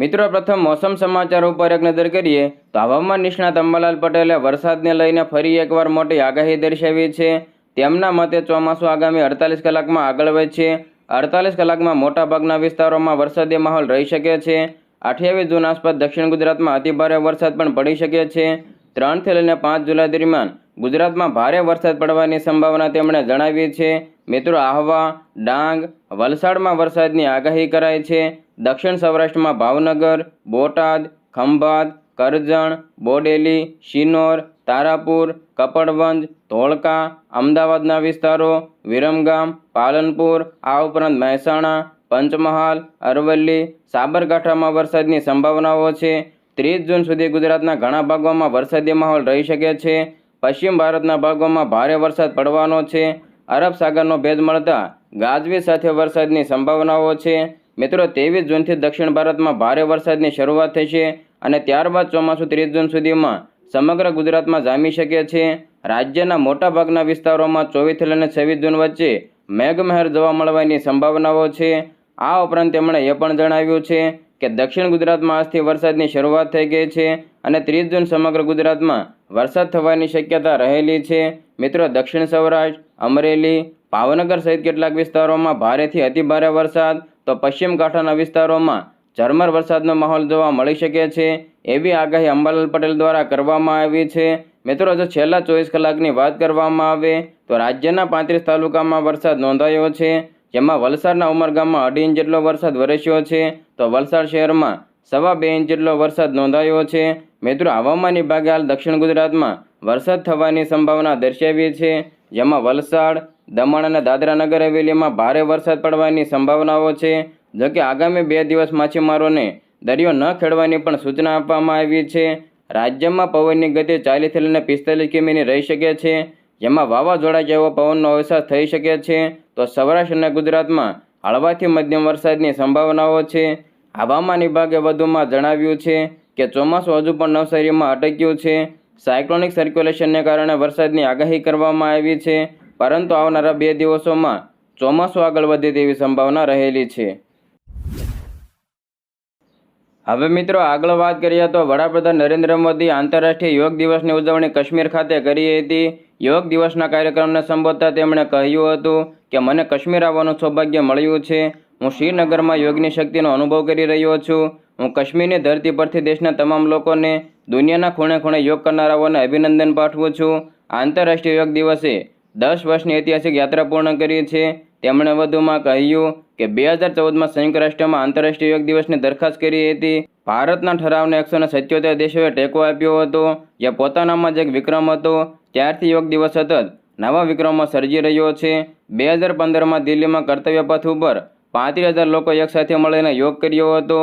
મિત્રો, પ્રથમ મોસમ સમાચાર ઉપર એક નજર કરીએ તો હવામાન નિષ્ણાત અંબાલાલ પટેલે વરસાદને લઈને ફરી એકવાર મોટી આગાહી દર્શાવી છે. તેમના મતે ચોમાસું આગામી અડતાલીસ કલાકમાં આગળ વધશે અડતાલીસ કલાકમાં મોટાભાગના વિસ્તારોમાં વરસાદી માહોલ રહી શકે છે. અઠ્યાવીસ જૂન આસપાસ દક્ષિણ ગુજરાતમાં અતિભારે વરસાદ પણ પડી શકે છે. ત્રણથી લઈને પાંચ જુલાઈ દરમિયાન ગુજરાતમાં ભારે વરસાદ પડવાની સંભાવના તેમણે જણાવી છે. મિત્રો, આહવા, ડાંગ, વલસાડમાં વરસાદની આગાહી કરાઈ છે. દક્ષિણ સૌરાષ્ટ્રમાં ભાવનગર, બોટાદ, ખંભાત, કરજણ, બોડેલી, શિનોર, તારાપુર, કપડવંજ, ધોળકા, અમદાવાદના વિસ્તારો, વિરમગામ, પાલનપુર, આ ઉપરાંત મહેસાણા, પંચમહાલ, અરવલ્લી, સાબરકાંઠામાં વરસાદની સંભાવનાઓ છે. ત્રીસ જૂન સુધી ગુજરાતના ઘણા ભાગોમાં વરસાદી માહોલ રહી શકે છે. પશ્ચિમ ભારતના ભાગોમાં ભારે વરસાદ પડવાનો છે. અરબ સાગરનો ભેદ મળતા ગાજવી સાથે વરસાદની સંભાવનાઓ છે. મિત્રો, ત્રેવીસ જૂનથી દક્ષિણ ભારતમાં ભારે વરસાદની શરૂઆત થશે અને ત્યારબાદ ચોમાસું ત્રીસ જૂન સુધીમાં સમગ્ર ગુજરાતમાં જામી શકે છે. રાજ્યના મોટાભાગના વિસ્તારોમાં ચોવીસથી લઈને છવ્વીસ જૂન વચ્ચે મેઘમહેર જોવા મળવાની સંભાવનાઓ છે. આ ઉપરાંત તેમણે એ પણ જણાવ્યું છે કે દક્ષિણ ગુજરાતમાં આજથી વરસાદની શરૂઆત થઈ ગઈ છે અને ત્રીસ જૂન સમગ્ર ગુજરાતમાં વરસાદ થવાની શક્યતા રહેલી છે. મિત્રો, દક્ષિણ સૌરાષ્ટ્ર, અમરેલી, ભાવનગર સહિત કેટલાક વિસ્તારોમાં ભારેથી અતિભારે વરસાદ, તો પશ્ચિમ કાંઠાના વિસ્તારોમાં ઝરમર વરસાદનો માહોલ જોવા મળી શકે છે. એવી આગાહી અંબાલાલ પટેલ દ્વારા કરવામાં આવી છે. મિત્રો, જો છેલ્લા ચોવીસ કલાકની વાત કરવામાં આવે, તો રાજ્યના પાંત્રીસ તાલુકામાં વરસાદ નોંધાયો છે. જેમાં વલસાડના ઉમરગામમાં અઢી ઇંચ જેટલો વરસાદ વરસ્યો છે, તો વલસાડ શહેરમાં સવા બે ઇંચ જેટલો વરસાદ નોંધાયો છે. મિત્રો હવામાન વિભાગે હાલ દક્ષિણ ગુજરાતમાં વરસાદ થવાની સંભાવના દર્શાવી છે. જેમાં વલસાડ, દમણ અને દાદરા નગર હવેલીમાં ભારે વરસાદ પડવાની સંભાવનાઓ છે. જોકે આગામી બે દિવસ માછીમારોને દરિયો ન ખેડવાની પણ સૂચના આપવામાં આવી છે. રાજ્યમાં પવનની ગતિ ચાલીસથી લઈને પિસ્તાલીસ કિમીની રહી શકે છે. જેમાં વાવાઝોડા જેવો પવનનો અવસાદ થઈ શકે છે, તો સૌરાષ્ટ્ર અને ગુજરાતમાં હળવાથી મધ્યમ વરસાદની સંભાવનાઓ છે. હવામાન વિભાગે વધુમાં જણાવ્યું છે કે ચોમાસું હજુ પણ નવસારીમાં અટક્યું છે. સાયક્લોનિક સર્ક્યુલેશનને કારણે વરસાદની આગાહી કરવામાં આવી છે, પરંતુ આવનારા બે દિવસોમાં ચોમાસું આગળ વધે તેવી સંભાવના રહેલી છે. હવે મિત્રો, આગળ વાત કરીએ તો વડાપ્રધાન નરેન્દ્ર મોદી આંતરરાષ્ટ્રીય યોગ દિવસની ઉજવણી કાશ્મીર ખાતે કરી હતી. યોગ દિવસના કાર્યક્રમને સંબોધતા તેમણે કહ્યું હતું કે, મને કાશ્મીર આવવાનું સૌભાગ્ય મળ્યું છે. હું શ્રીનગરમાં યોગની શક્તિનો અનુભવ કરી રહ્યો છું. હું કાશ્મીરની ધરતી પરથી દેશના તમામ લોકોને દુનિયાના ખૂણે ખૂણે યોગ કરનારાઓને અભિનંદન પાઠવું છું. આંતરરાષ્ટ્રીય યોગ દિવસે દસ વર્ષની ઐતિહાસિક યાત્રા પૂર્ણ કરી છે. તેમણે વધુમાં કહ્યું કે બે હજાર ચૌદમાં સંયુક્ત રાષ્ટ્રમાં આંતરરાષ્ટ્રીય યોગ દિવસની દરખાસ્ત કરી હતી. ભારતના ઠરાવને એકસો ને સત્યોતેર દેશોએ ટેકો આપ્યો હતો જે પોતાનામાં જ એક વિક્રમ હતો. ત્યારથી યોગ દિવસ સતત નવા વિક્રમો સર્જી રહ્યો છે. બે હજાર પંદરમાં દિલ્હીમાં કર્તવ્ય પથ ઉપર પાંત્રીસ હજાર લોકો એકસાથે મળીને યોગ કર્યો હતો.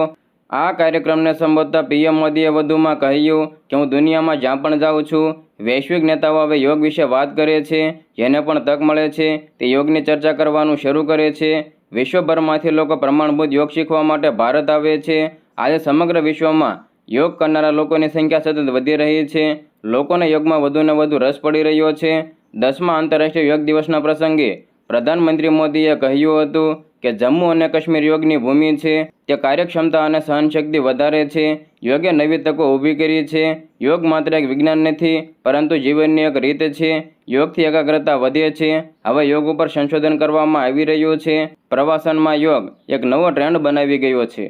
આ કાર્યક્રમને સંબોધતા પીએમ મોદીએ વધુમાં કહ્યું કે હું દુનિયામાં જ્યાં પણ જાઉં છું, વૈશ્વિક નેતાઓ હવે યોગ વિશે વાત કરે છે, જેને પણ તક મળે છે, તે યોગની ચર્ચા કરવાનું શરૂ કરે છે. વિશ્વભરમાંથી લોકો પ્રમાણભૂત યોગ શીખવા માટે ભારત આવે છે. આજે સમગ્ર વિશ્વમાં યોગ કરનારા લોકોની સંખ્યા સતત વધી રહી છે. લોકોને યોગમાં વધુને વધુ રસ પડી રહ્યો છે. દસમા આંતરરાષ્ટ્રીય યોગ દિવસના પ્રસંગે પ્રધાનમંત્રી મોદીએ કહ્યું હતું કે જમ્મુ અને કાશ્મીર યોગની ભૂમિ છે, તે કાર્યક્ષમતા અને સહનશક્તિ વધારે છે, યોગે નવી તકો ઊભી કરી છે, યોગ માત્ર એક વિજ્ઞાન નથી, પરંતુ જીવનની એક રીત છે, યોગથી એકાગ્રતા વધે છે, હવે યોગ ઉપર સંશોધન કરવામાં આવી રહ્યું છે, પ્રવાસનમાં યોગ એક નવો ટ્રેન્ડ બનાવી ગયો છે.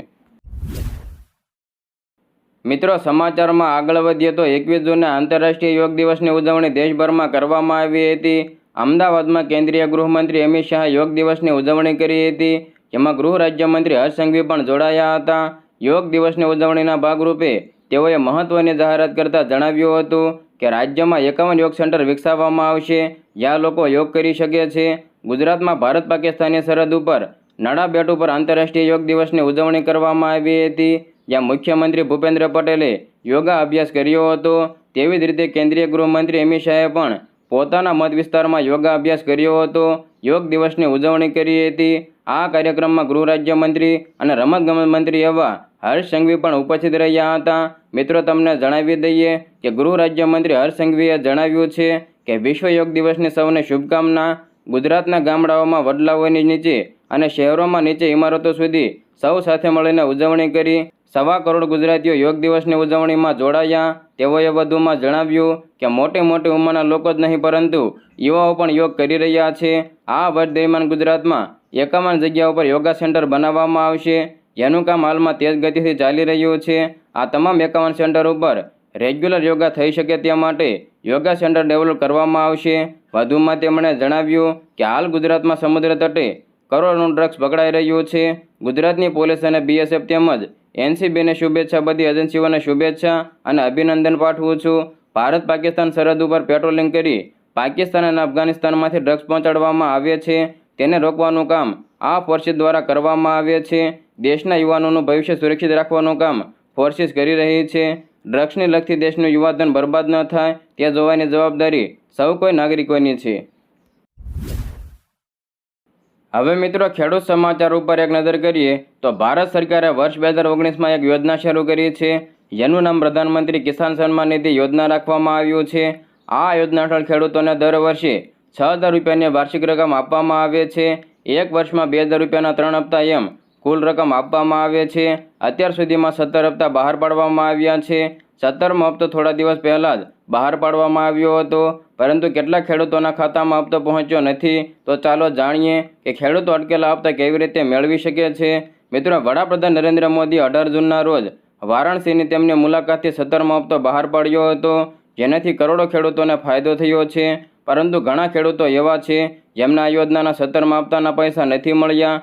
મિત્રો, સમાચારમાં આગળ વધીએ તો એકવીસ જૂને આંતરરાષ્ટ્રીય યોગ દિવસની ઉજવણી દેશભરમાં કરવામાં આવી હતી. અમદાવાદમાં કેન્દ્રીય ગૃહમંત્રી અમિત શાહ યોગ દિવસની ઉજવણી કરી હતી. જેમાં ગૃહ રાજ્યમંત્રી હર્ષ સંઘવી પણ જોડાયા હતા. યોગ દિવસની ઉજવણીના ભાગરૂપે તેઓએ મહત્વની જાહેરાત કરતા જણાવ્યું હતું કે રાજ્યમાં એકાવન યોગ સેન્ટર વિકસાવવામાં આવશે. જ્યાં લોકો યોગ કરી શકે છે. ગુજરાતમાં ભારત પાકિસ્તાનની સરહદ ઉપર નડા બેટ ઉપર આંતરરાષ્ટ્રીય યોગ દિવસની ઉજવણી કરવામાં આવી હતી. જ્યાં મુખ્યમંત્રી ભૂપેન્દ્ર પટેલે યોગા અભ્યાસ કર્યો હતો. તેવી જ રીતે કેન્દ્રીય ગૃહમંત્રી અમિત શાહે પણ પોતાના મત વિસ્તારમાં યોગા અભ્યાસ કર્યો હતો. યોગ દિવસની ઉજવણી કરી હતી. આ કાર્યક્રમમાં ગૃહ રાજ્યમંત્રી અને રમતગમત મંત્રી એવા હર્ષ સંઘવી પણ ઉપસ્થિત રહ્યા હતા. મિત્રો, તમને જણાવી દઈએ કે ગૃહ રાજ્યમંત્રી હર્ષ સંઘવીએ જણાવ્યું છે કે વિશ્વ યોગ દિવસની સૌને શુભકામના. ગુજરાતના ગામડાઓમાં વડલાઓની નીચે અને શહેરોમાં નીચે ઇમારતો સુધી સૌ સાથે મળીને ઉજવણી કરી. સવા કરોડ ગુજરાતીઓ યોગ દિવસની ઉજવણીમાં જોડાયા. તેઓએ વધુમાં જણાવ્યું કે મોટી મોટી ઉંમરના લોકો જ નહીં, પરંતુ યુવાઓ પણ યોગ કરી રહ્યા છે. આ વર્ષ દરમિયાન ગુજરાતમાં એકાવન જગ્યા ઉપર યોગા સેન્ટર બનાવવામાં આવશે. જેનું કામ હાલમાં તેજ ગતિથી ચાલી રહ્યું છે. આ તમામ એકાવન સેન્ટર ઉપર રેગ્યુલર યોગા થઈ શકે તે માટે યોગા સેન્ટર ડેવલપ કરવામાં આવશે. વધુમાં તેમણે જણાવ્યું કે હાલ ગુજરાતમાં સમુદ્ર તટે કરોડોનું ડ્રગ્સ પકડાઈ રહ્યું છે. ગુજરાતની પોલીસ અને બીએસએફ તેમજ એનસીબીને શુભેચ્છા, બધી એજન્સીઓને શુભેચ્છા અને અભિનંદન પાઠવું છું. ભારત પાકિસ્તાન સરહદ ઉપર પેટ્રોલિંગ કરી પાકિસ્તાન અને અફઘાનિસ્તાનમાંથી ડ્રગ્સ પહોંચાડવામાં આવે છે. તેને રોકવાનું કામ આ ફોર્સિસ દ્વારા કરવામાં આવે છે. દેશના યુવાનોનું ભવિષ્ય સુરક્ષિત રાખવાનું કામ ફોર્સિસ કરી રહી છે. ડ્રગ્સને લગતી દેશનું યુવાધન બરબાદ ન થાય, તે જોવાની જવાબદારી સૌ કોઈ નાગરિકોની છે. હવે મિત્રો ખેડૂત સમાચાર ઉપર એક નજર કરીએ તો ભારત સરકારે વર્ષ બે હજાર ઓગણીસમાં એક યોજના શરૂ કરી છે. જેનું નામ પ્રધાનમંત્રી કિસાન સન્માન નિધિ યોજના રાખવામાં આવ્યું છે. આ યોજના હેઠળ ખેડૂતોને દર વર્ષે છ હજાર રૂપિયાની વાર્ષિક રકમ આપવામાં આવે છે. એક વર્ષમાં બે હજાર રૂપિયાના ત્રણ હપ્તા એમ કુલ રકમ આપવામાં આવે છે. અત્યાર સુધીમાં સત્તર હપ્તા બહાર પાડવામાં આવ્યા છે. સત્તરમો હપ્તો થોડા દિવસ પહેલાં જ બહાર પાડવામાં આવ્યો હતો. પરંતુ કેટલા ખેડૂતોના ખાતામાં હપ્તો પહોંચ્યો નથી. તો ચાલો જાણીએ કે ખેડૂતો અટકેલા હપ્તા કેવી રીતે મેળવી શકે છે. મિત્રો, વડાપ્રધાન નરેન્દ્ર મોદી અઢાર જૂનના રોજ વારાણસીની તેમની મુલાકાતથી સત્તરમો હપ્તો બહાર પાડ્યો હતો, જેનાથી કરોડો ખેડૂતોને ફાયદો થયો છે. પરંતુ ઘણા ખેડૂતો એવા છે, જેમના આ યોજનાના સત્તરમા હપ્તાના પૈસા નથી મળ્યા.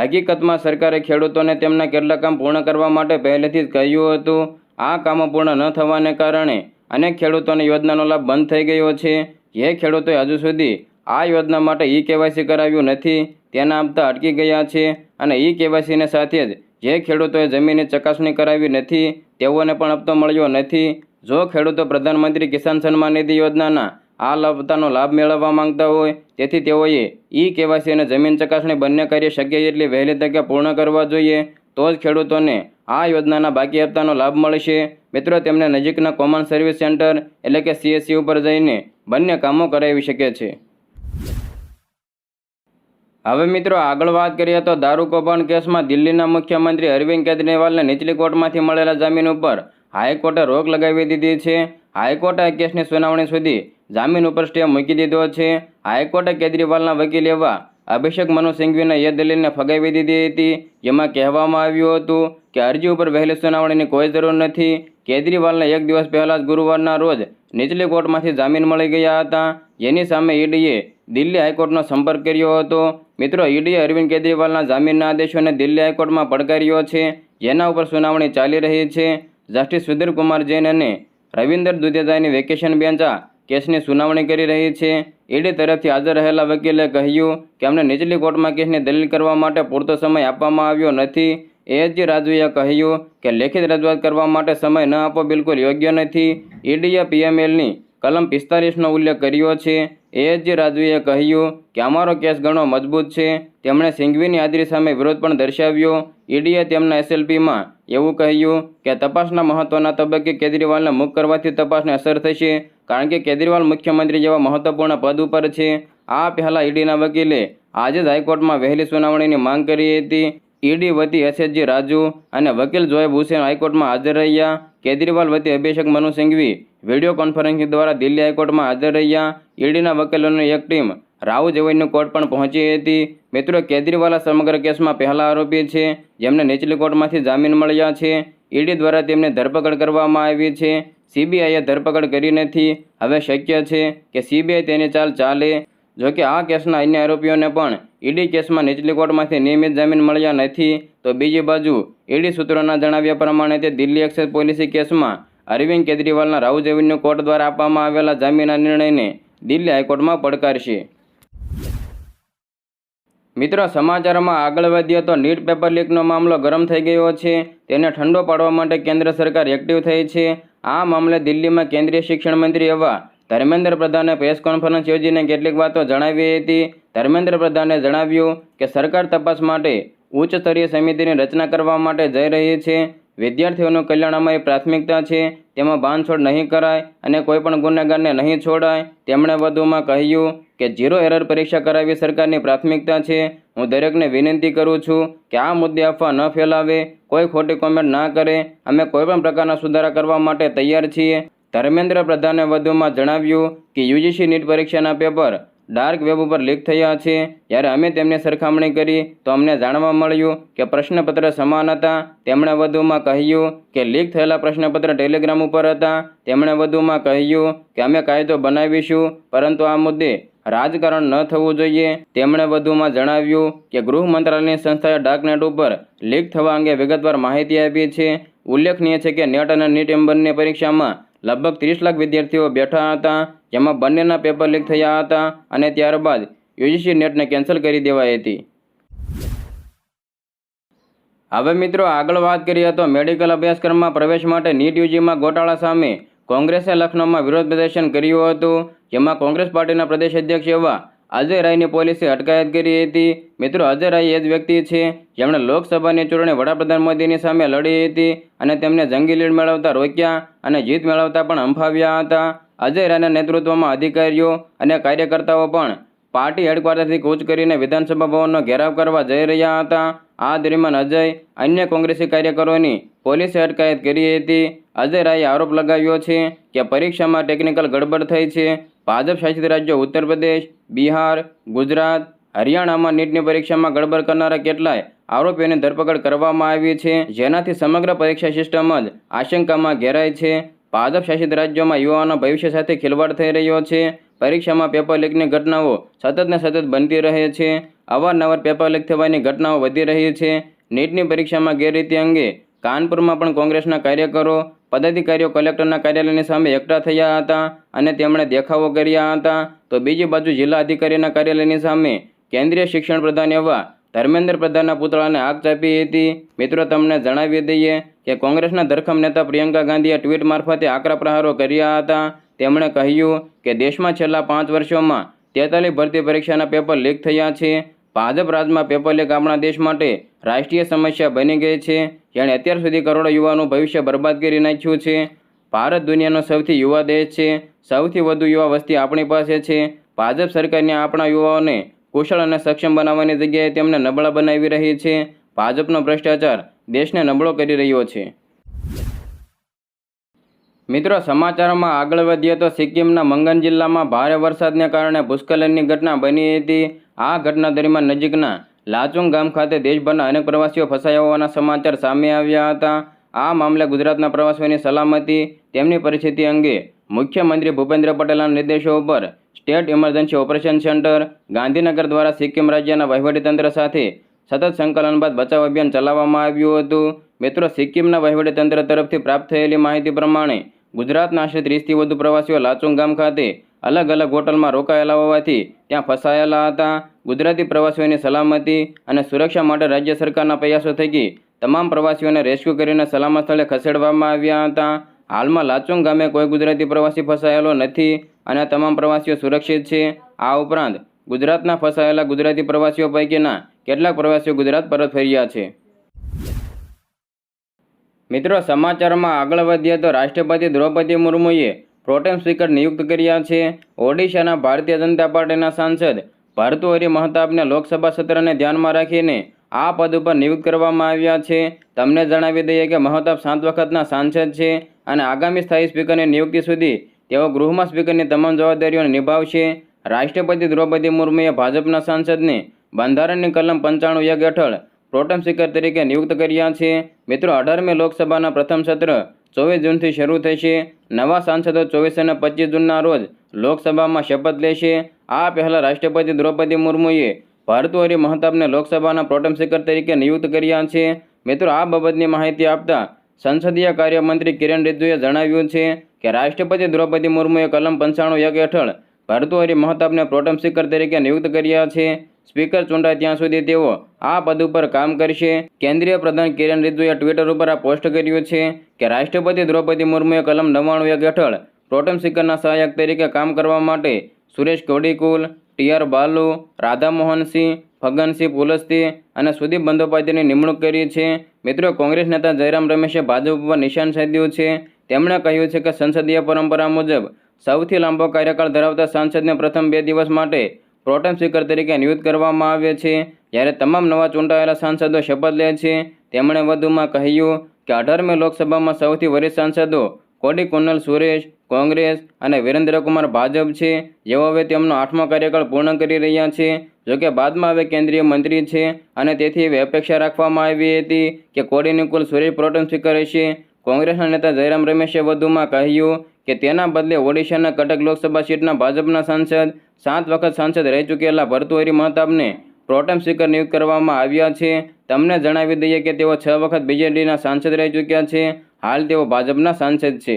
હકીકતમાં સરકારે ખેડૂતોને તેમના કેટલાક કામ પૂર્ણ કરવા માટે પહેલેથી જ કહ્યું હતું, આ કામો પૂર્ણ ન થવાને કારણે અનેક ખેડૂતોને યોજનાનો લાભ બંધ થઈ ગયો છે. જે ખેડૂતોએ હજુ સુધી આ યોજના માટે ઈ કેવાયસી કરાવ્યું નથી, તેના આપતા અટકી ગયા છે અને ઈ કેવાયસીને સાથે જ જે ખેડૂતોએ જમીનની ચકાસણી કરાવી નથી, તેઓને પણ હપ્તો મળ્યો નથી. જો ખેડૂતો પ્રધાનમંત્રી કિસાન સન્માન નિધિ યોજનાના આ લાભતાનો લાભ મેળવવા માંગતા હોય, તેથી તેઓએ ઈ કેવાયસી અને જમીન ચકાસણી બંને કાર્ય શક્ય એટલી વહેલી તકે પૂર્ણ કરવા જોઈએ, તો જ ખેડૂતોને આ યોજનાના બાકી હપ્તાનો લાભ મળશે. મિત્રો, તેમને નજીકના કોમન સર્વિસ સેન્ટર એટલે કે સીએસસી ઉપર જઈને બંને કામો કરાવી શકે છે. હવે મિત્રો, આગળ વાત કરીએ તો દારૂ કૌભાંડ કેસમાં દિલ્હીના મુખ્યમંત્રી અરવિંદ કેજરીવાલને નીચલી કોર્ટમાંથી મળેલા જામીન ઉપર હાઈકોર્ટે રોક લગાવી દીધી છે. હાઈકોર્ટે આ કેસની સુનાવણી સુધી જામીન ઉપર સ્ટે મૂકી દીધો છે. હાઈકોર્ટે કેજરીવાલના વકીલ એવા અભિષેક મનુ સિંઘવીને એ દલીલને ફગાવી દીધી હતી, જેમાં કહેવામાં આવ્યું હતું કે અરજી ઉપર વહેલી સુનાવણીની કોઈ જરૂર નથી. કેજરીવાલને એક દિવસ પહેલાં જ ગુરુવારના રોજ નીચલી કોર્ટમાંથી જામીન મળી ગયા હતા. જેની સામે ઈડીએ દિલ્હી હાઈકોર્ટનો સંપર્ક કર્યો હતો. મિત્રો, ઈડીએ અરવિંદ કેજરીવાલના જામીનના આદેશોને દિલ્હી હાઈકોર્ટમાં પડકાર્યો છે, જેના ઉપર સુનાવણી ચાલી રહી છે. જસ્ટિસ સુધીર કુમાર જૈન અને રવિન્દર દુધેજાની વેકેશન બેન્ચ કેસની સુનાવણી કરી રહી છે. ઈડી તરફથી હાજર રહેલા વકીલે કહ્યું કે અમને નીચલી કોર્ટમાં કેસની દલીલ કરવા માટે પૂરતો સમય આપવામાં આવ્યો નથી. એએચજી રાજુએ કહ્યું કે લેખિત રજૂઆત કરવા માટે સમય ન આપવો બિલકુલ યોગ્ય નથી. ઈડીએ પીએમએલની કલમ પિસ્તાલીસનો ઉલ્લેખ કર્યો છે. એએચજી રાજુએ કહ્યું કે અમારો કેસ ઘણો મજબૂત છે. તેમણે સિંઘવીની હાજરી સામે વિરોધ પણ દર્શાવ્યો. ઈડીએ તેમના એસએલપીમાં એવું કહ્યું કે તપાસના મહત્વના તબક્કે કેજરીવાલને મુક્ત કરવાથી તપાસને અસર થશે, કારણ કે કેજરીવાલ મુખ્યમંત્રી જેવા મહત્વપૂર્ણ પદ ઉપર છે. આ પહેલાં ઈડીના વકીલે આજે જ હાઈકોર્ટમાં વહેલી સુનાવણીની માંગ કરી હતી. ઈડી વતી એસએચજી રાજુ અને વકીલ જોએબ હુસેન હાઈકોર્ટમાં હાજર રહ્યા. કેજરીવાલ વતી અભિષેક મનુ સિંઘવી વીડિયો કોન્ફરન્સિંગ દ્વારા દિલ્હી હાઈકોર્ટમાં હાજર રહ્યા. ઈડીના વકીલોની એક ટીમ રાહુલ એવન્યુ કોર્ટ પણ પહોંચી હતી. મિત્રો કેજરીવાલ સમગ્ર કેસમાં પહેલા આરોપી છે, જેમને નીચલી કોર્ટમાંથી જામીન મળ્યા છે. ઈડી દ્વારા તેમને ધરપકડ કરવામાં આવી છે. સીબીઆઈએ ધરપકડ કરી નથી. હવે શક્ય છે કે સીબીઆઈ તેની ચાલ ચાલે. જોકે આ કેસના અન્ય આરોપીઓને પણ ઈડી કેસમાં નીચલી કોર્ટમાંથી નિયમિત જામીન મળ્યા નથી, તો બીજી બાજુ ઈડી સૂત્રોના જણાવ્યા પ્રમાણે તે દિલ્હી એક્સેસ પોલિસી કેસમાં અરવિંદ કેજરીવાલના રાહુલ એવન્યુ કોર્ટ દ્વારા આપવામાં આવેલા જામીનના નિર્ણયને દિલ્હી હાઈકોર્ટમાં પડકારશે. મિત્રો, સમાચારમાં આગળ વધીએ તો નીટ પેપર લીકનો મામલો ગરમ થઈ ગયો છે, તેને ઠંડો પાડવા માટે કેન્દ્ર સરકાર એક્ટિવ થઈ છે. આ મામલે દિલ્હીમાં કેન્દ્રીય શિક્ષણ મંત્રી એવા ધર્મેન્દ્ર પ્રધાને પ્રેસ કોન્ફરન્સ યોજીને કેટલીક વાતો જણાવી હતી. ધર્મેન્દ્ર પ્રધાને જણાવ્યું કે સરકાર તપાસ માટે ઉચ્ચ સ્તરીય સમિતિની રચના કરવા માટે જઈ રહી છે. વિદ્યાર્થીઓનું કલ્યાણ અમારી પ્રાથમિકતા છે. તેમાં બાંધછોડ નહીં કરાય અને કોઈપણ ગુનેગારને નહીં છોડાય. તેમણે વધુમાં કહ્યું કે ઝીરો એરર પરીક્ષા કરાવી સરકારની પ્રાથમિકતા છે. હું દરેકને વિનંતી કરું છું કે આ મુદ્દે અફવા ન ફેલાવે, કોઈ ખોટી કોમેન્ટ ના કરે. અમે કોઈપણ પ્રકારના સુધારા કરવા માટે તૈયાર છીએ. ધર્મેન્દ્ર પ્રધાને વધુમાં જણાવ્યું કે યુજીસી નીટ પરીક્ષાના પેપર ડાર્ક વેબ ઉપર લીક થયા છે. જ્યારે અમે તેમની સરખામણી કરી તો અમને જાણવા મળ્યું કે પ્રશ્નપત્ર સમાન હતા. તેમણે વધુમાં કહ્યું કે લીક થયેલા પ્રશ્નપત્ર ટેલિગ્રામ ઉપર હતા. તેમણે વધુમાં કહ્યું કે અમે કાયદો બનાવીશું, પરંતુ આ મુદ્દે રાજકારણ ન થવું જોઈએ. તેમણે વધુમાં જણાવ્યું કે ગૃહ મંત્રાલયની સંસ્થાએ ડાર્કનેટ ઉપર લીક થવા અંગે વિગતવાર માહિતી આપી છે. ઉલ્લેખનીય છે કે નેટ અને નીટ એમ બંને પરીક્ષામાં લગભગ ત્રીસ લાખ વિદ્યાર્થીઓ બેઠા હતા, જેમાં બંનેના પેપર લીક થયા હતા અને ત્યારબાદ યુજીસી નેટને કેન્સલ કરી દેવાઈ હતી. હવે મિત્રો આગળ વાત કરીએ તો મેડિકલ અભ્યાસક્રમમાં પ્રવેશ માટે નીટ યુજીમાં ગોટાળા સામે કોંગ્રેસે લખનૌમાં વિરોધ પ્રદર્શન કર્યું હતું, જેમાં કોંગ્રેસ પાર્ટીના પ્રદેશ અધ્યક્ષ એવા અજય રાયની પોલીસે અટકાયત કરી હતી. મિત્રો, અજય રાય એ જ વ્યક્તિ છે. જેમણે લોકસભાની ચૂંટણી વડાપ્રધાન મોદીની સામે લડી હતી અને તેમને જંગી લીડ મેળવતા રોક્યા અને જીત મેળવતા પણ હંફાવ્યા હતા. અજય રાયના નેતૃત્વમાં અધિકારીઓ અને કાર્યકર્તાઓ પણ પાર્ટી હેડક્વાર્ટરથી કૂચ કરીને વિધાનસભા ભવનનો ઘેરાવ કરવા જઈ રહ્યા હતા. આ દરમિયાન અજય અન્ય કોંગ્રેસી કાર્યકરોની પોલીસે અટકાયત કરી હતી. અજય રાયે આરોપ લગાવ્યો છે કે પરીક્ષામાં ટેકનિકલ ગડબડ થઈ છે. ભાજપ શાસિત રાજ્યો ઉત્તર પ્રદેશ, બિહાર, ગુજરાત, હરિયાણામાં નીટની પરીક્ષામાં ગડબડ કરનારા કેટલાય આરોપીઓની ધરપકડ કરવામાં આવી છે. જેનાથી સમગ્ર પરીક્ષા સિસ્ટમ જ આશંકામાં ઘેરાય છે. ભાજપ શાસિત રાજ્યોમાં યુવાનો ભવિષ્ય સાથે ખિલવાડ થઈ રહ્યો છે. પરીક્ષામાં પેપર લીકની ઘટનાઓ સતત ને સતત બનતી રહે છે. અવારનવાર પેપર લીક થવાની ઘટનાઓ વધી રહી છે. નીટની પરીક્ષામાં ગેરરીતિ અંગે કાનપુરમાં પણ કોંગ્રેસના કાર્યકરો પદાધિકારીઓ કલેક્ટરના કાર્યાલયની સામે એકઠા થયા હતા અને તેમણે દેખાવો કર્યા હતા. તો બીજી બાજુ જિલ્લા અધિકારીના કાર્યાલયની સામે કેન્દ્રીય શિક્ષણ પ્રધાન એવા ધર્મેન્દ્ર પ્રધાનના પુતળાને આગ ચાપી હતી. મિત્રો, તમને જણાવી દઈએ કે કોંગ્રેસના ધરખમ નેતા પ્રિયંકા ગાંધીએ ટ્વીટ મારફતે આકરા પ્રહારો કર્યા હતા. તેમણે કહ્યું કે દેશમાં છેલ્લા પાંચ વર્ષોમાં તેતાલીસ ભરતી પરીક્ષાના પેપર લીક થયા છે. ભાજપ રાજમાં પેપર લીક આપણા દેશ માટે રાષ્ટ્રીય સમસ્યા બની ગઈ છે. જેણે અત્યાર સુધી કરોડો યુવાનું ભવિષ્ય બરબાદ કરી નાખ્યું છે. ભારત દુનિયાનો સૌથી યુવા દેશ છે. સૌથી વધુ યુવા વસ્તી આપણી પાસે છે. ભાજપ સરકારને આપણા યુવાઓને કુશળ અને સક્ષમ બનાવવાની જગ્યાએ તેમને નબળા બનાવી રહી છે. ભાજપનો ભ્રષ્ટાચાર દેશને નબળો કરી રહ્યો છે. મિત્રો, સમાચારોમાં આગળ વધીએ તો સિક્કિમના મંગન જિલ્લામાં ભારે વરસાદને કારણે ભૂસ્ખલનની ઘટના બની હતી. આ ઘટના દરમિયાન નજીકના લાચુંગ ગામ ખાતે દેશભરના અનેક પ્રવાસીઓ ફસાયા હોવાના સમાચાર સામે આવ્યા હતા. આ મામલે ગુજરાતના પ્રવાસીઓની સલામતી, તેમની પરિસ્થિતિ અંગે મુખ્યમંત્રી ભૂપેન્દ્ર પટેલના નિર્દેશો ઉપર state emergency operation centre, Gandhinagar દ્વારા સિક્કિમ રાજ્યના વહીવટીતંત્ર સાથે સતત સંકલન બાદ બચાવ અભિયાન ચલાવવામાં આવ્યું હતું. મિત્રો, સિક્કિમના વહીવટીતંત્ર તરફથી પ્રાપ્ત થયેલી માહિતી પ્રમાણે ગુજરાતના આશરે ત્રીસથી વધુ પ્રવાસીઓ લાચુંગ ગામ ખાતે અલગ અલગ હોટલમાં રોકાયેલા હોવાથી ત્યાં ફસાયેલા હતા. ગુજરાતી પ્રવાસીઓની સલામતી અને સુરક્ષા માટે રાજ્ય સરકારના પ્રયાસો થકી તમામ પ્રવાસીઓને રેસ્ક્યુ કરીને સલામત સ્થળે ખસેડવામાં આવ્યા હતા. હાલમાં લાચુંગ ગામે કોઈ ગુજરાતી પ્રવાસી ફસાયેલો નથી અને તમામ પ્રવાસીઓ સુરક્ષિત છે. આ ઉપરાંત ગુજરાતના ફસાયેલા ગુજરાતી પ્રવાસીઓ પૈકીના કેટલાક પ્રવાસીઓ ગુજરાત પરત ફર્યા છે. મિત્રો, સમાચારમાં આગળ વધીએ તો રાષ્ટ્રપતિ દ્રૌપદી મુર્મુએ પ્રોટેમ સ્પીકર નિયુક્ત કર્યા છે. ઓડિશાના ભારતીય જનતા પાર્ટીના સાંસદ ભર્તુહરી મહતાબને લોકસભા સત્રને ધ્યાનમાં રાખીને આ પદ ઉપર નિયુક્ત કરવામાં આવ્યા છે. તમને જણાવી દઈએ કે મહતાબ સાત વખતના સાંસદ છે અને આગામી સ્થાયી સ્પીકરની નિયુક્તિ સુધી તેઓ ગૃહમાં સ્પીકરની તમામ જવાબદારીઓને નિભાવશે. રાષ્ટ્રપતિ દ્રૌપદી મુર્મુએ ભાજપના સાંસદને બંધારણની કલમ પંચાણું એક હેઠળ પ્રોટેમ સ્પીકર તરીકે નિયુક્ત કર્યા છે. મિત્રો, અઢારમી લોકસભાના પ્રથમ સત્ર ચોવીસ જૂનથી શરૂ થશે. નવા સાંસદો ચોવીસ અને પચીસ જૂનના રોજ લોકસભામાં શપથ લેશે. આ પહેલાં રાષ્ટ્રપતિ દ્રૌપદી મુર્મુએ ભર્તુહરી મહતાબને લોકસભાના પ્રોટમ સ્પીકર તરીકે નિયુક્ત કર્યા છે. મિત્રો, આ બાબતની માહિતી આપતા સંસદીય કાર્યમંત્રી કિરણ રિજ્જુએ જણાવ્યું છે કે રાષ્ટ્રપતિ દ્રૌપદી મુર્મુએ કલમ પંચાણું એક હેઠળ ભર્તુહરી મહતાબને પ્રોટમ સ્પીકર તરીકે નિયુક્ત કર્યા છે. સ્પીકર ચૂંટાય ત્યાં સુધી તેઓ આ પદ ઉપર કામ કરશે. કેન્દ્રીય પ્રધાન કિરણ રિજ્જુએ ટ્વિટર ઉપર આ પોસ્ટ કર્યું છે કે રાષ્ટ્રપતિ દ્રૌપદી મુર્મુએ કલમ નવ્વાણું એક હેઠળ પ્રોટમ સ્પીકરના સહાયક તરીકે કામ કરવા માટે સુરેશ કોડીકુલ ટી આર બાલુ રાધામોહન સિંહ ફગનસિંહ પુલસ્તી અને સુદીપ બંદોપાધ્યાયની નિમણૂક કરી છે. મિત્રો, કોંગ્રેસ નેતા જયરામ રમેશે ભાજપ ઉપર નિશાન સાધ્યું છે. તેમણે કહ્યું છે કે સંસદીય પરંપરા મુજબ સૌથી લાંબો કાર્યકાળ ધરાવતા સાંસદને પ્રથમ બે દિવસ માટે પ્રોટેમ સ્પીકર તરીકે નિયુક્ત કરવામાં આવે છે. જ્યારે તમામ નવા ચૂંટાયેલા સાંસદો શપથ લે છે. તેમણે વધુમાં કહ્યું કે અઢારમી લોકસભામાં સૌથી વરિષ્ઠ સાંસદો કોડી કુન્નલ સુરેશ, કોંગ્રેસ અને વિરેન્દ્રકુમાર ભાજપ છે. જેઓ હવે તેમનો આઠમો કાર્યકાળ પૂર્ણ કરી રહ્યા છે. જોકે બાદમાં હવે કેન્દ્રીય મંત્રી છે અને તેથી એવી અપેક્ષા રાખવામાં આવી હતી કે કોડી કુલ સુરેશ પ્રોટેમ સ્પીકર હશે. કોંગ્રેસના નેતા જયરામ રમેશે વધુમાં કહ્યું કે તેના બદલે ઓડિશાના કટક લોકસભા સીટના ભાજપના સાંસદ, સાત વખત સાંસદ રહી ચૂકેલા ભરતુહરી મહતાબને પ્રોટેમ સ્પીકર નિયુક્ત કરવામાં આવ્યા છે. તમને જણાવી દઈએ કે તેઓ છ વખત બીજેડીના સાંસદ રહી ચૂક્યા છે. હાલ તેઓ ભાજપના સાંસદ છે.